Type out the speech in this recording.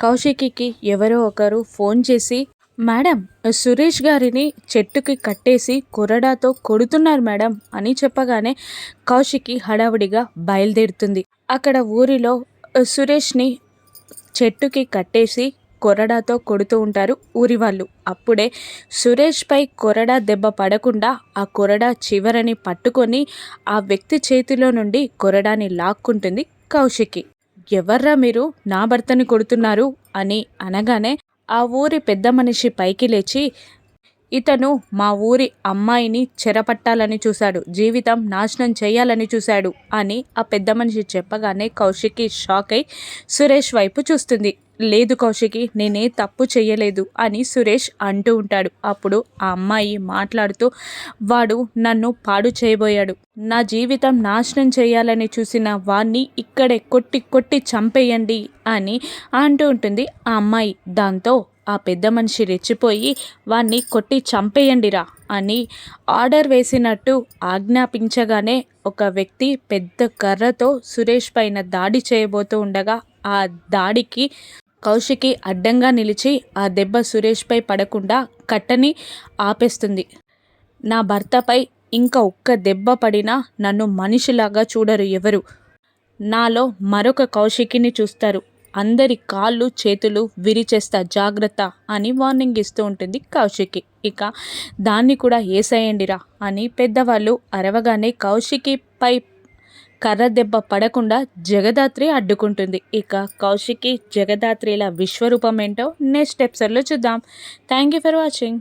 కౌశికికి ఎవరో ఒకరు ఫోన్ చేసి మేడం సురేష్ గారిని చెట్టుకి కట్టేసి కొరడాతో కొడుతున్నారు మేడం అని చెప్పగానే కౌశికి హడావుడిగా బయలుదేరుతుంది. అక్కడ ఊరిలో సురేష్ని చెట్టుకి కట్టేసి కొరడాతో కొడుతూ ఉంటారు ఊరి వాళ్ళు. అప్పుడే సురేష్పై కొరడా దెబ్బ పడకుండా ఆ కొరడా చివరని పట్టుకొని ఆ వ్యక్తి చేతిలో నుండి కొరడాని లాక్కుంటుంది కౌశికి. ఎవర్రా మీరు? నా భర్తని కొడుతున్నారు అని అనగానే ఆ ఊరి పెద్ద మనిషి పైకి లేచి ఇతను మా ఊరి అమ్మాయిని చెరపట్టాలని చూశాడు. జీవితం నాశనం చేయాలని చూశాడు అని ఆ పెద్ద మనిషి చెప్పగానే కౌశికి షాక్ అయి సురేష్ వైపు చూస్తుంది. లేదు కౌశికి నేనే తప్పు చేయలేదు అని సురేష్ అంటూ ఉంటాడు. అప్పుడు ఆ అమ్మాయి మాట్లాడుతూ వాడు నన్ను పాడు చేయబోయాడు. నా జీవితం నాశనం చేయాలని చూసిన వాణ్ణి ఇక్కడే కొట్టి కొట్టి చంపేయండి అని అంటూ ఉంటుంది ఆ అమ్మాయి. దాంతో ఆ పెద్ద మనిషి రెచ్చిపోయి వాణ్ణి కొట్టి చంపేయండిరా అని ఆర్డర్ వేసినట్టు ఆజ్ఞాపించగానే ఒక వ్యక్తి పెద్ద కర్రతో సురేష్ పైన దాడి చేయబోతూ ఉండగా ఆ దాడికి కౌశికి అడ్డంగా నిలిచి ఆ దెబ్బ సురేష్పై పడకుండా కట్టని ఆపేస్తుంది. నా భర్తపై ఇంకా ఒక్క దెబ్బ పడినా నన్ను మనిషిలాగా చూడరు ఎవరు. నాలో మరొక కౌశికిని చూస్తారు. అందరి కాళ్ళు చేతులు విరిచేస్తా జాగ్రత్త అని వార్నింగ్ ఇస్తూ ఉంటుంది కౌశికి. ఇక దాన్ని కూడా ఏసేయండిరా అని పెద్దవాళ్ళు అరవగానే కౌశికిపై కర్ర దెబ్బ పడకుండా జగదాత్రి అడ్డుకుంటుంది. ఇక కౌశికి జగదాత్రిల విశ్వరూపం ఏంటో నెక్స్ట్ ఎపిసోడ్లో చూద్దాం. Thank you for watching